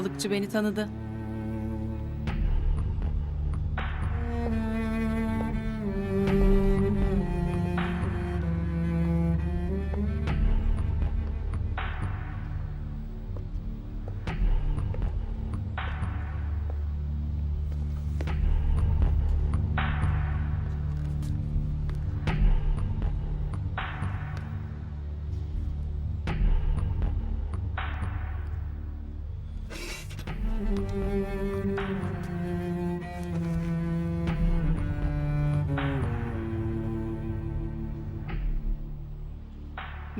Balıkçı beni tanıdı.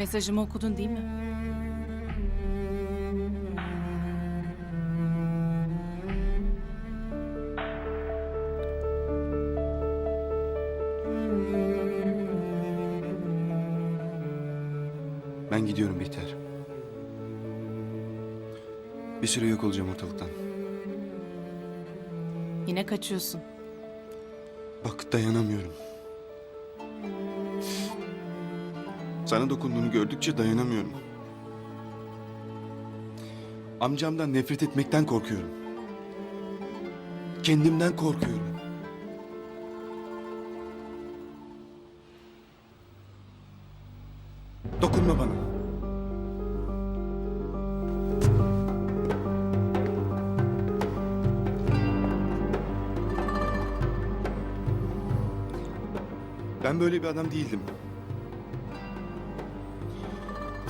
Mesajımı okudun değil mi? Ben gidiyorum Bihter. Bir süre yok olacağım ortalıktan. Yine kaçıyorsun. Bak dayanamıyorum. Sana dokunduğunu gördükçe dayanamıyorum. Amcamdan nefret etmekten korkuyorum. Kendimden korkuyorum. Dokunma bana. Ben böyle bir adam değildim.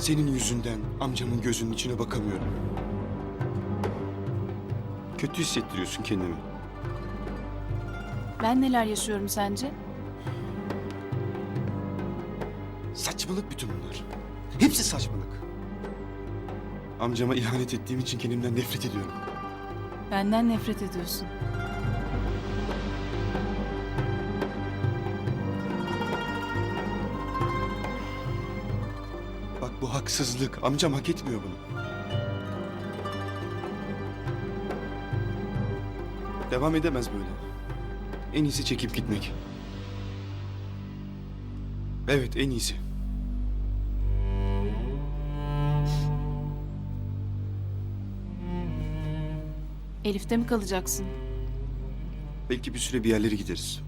Senin yüzünden amcamın gözünün içine bakamıyorum. Kötü hissettiriyorsun kendimi. Ben neler yaşıyorum sence? Saçmalık bütün bunlar. Hepsi saçmalık. Amcama ihanet ettiğim için kendimden nefret ediyorum. Benden nefret ediyorsun. Bak bu haksızlık. Amcam hak etmiyor bunu. Devam edemez böyle. En iyisi çekip gitmek. Evet en iyisi. Elif'te mi kalacaksın? Belki bir süre bir yerlere gideriz.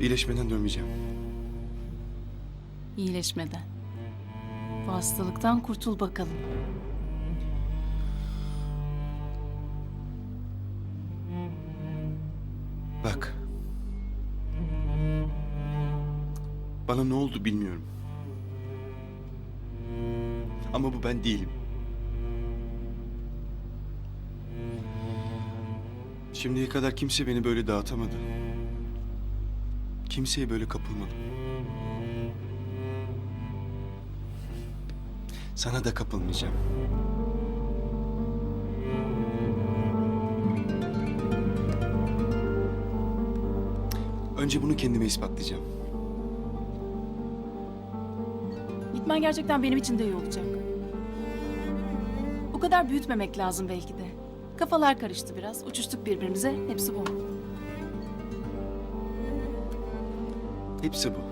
İyileşmeden dönmeyeceğim. İyileşmeden. Bu hastalıktan kurtul bakalım. Bak. Bana ne oldu bilmiyorum. Ama bu ben değilim. Şimdiye kadar kimse beni böyle dağıtamadı. Kimseye böyle kapılmadım. Sana da kapılmayacağım. Önce bunu kendime ispatlayacağım. Gitmen gerçekten benim için de iyi olacak. Bu kadar büyütmemek lazım belki de. Kafalar karıştı biraz. Uçuştuk birbirimize. Hepsi bu. Hepsi bu.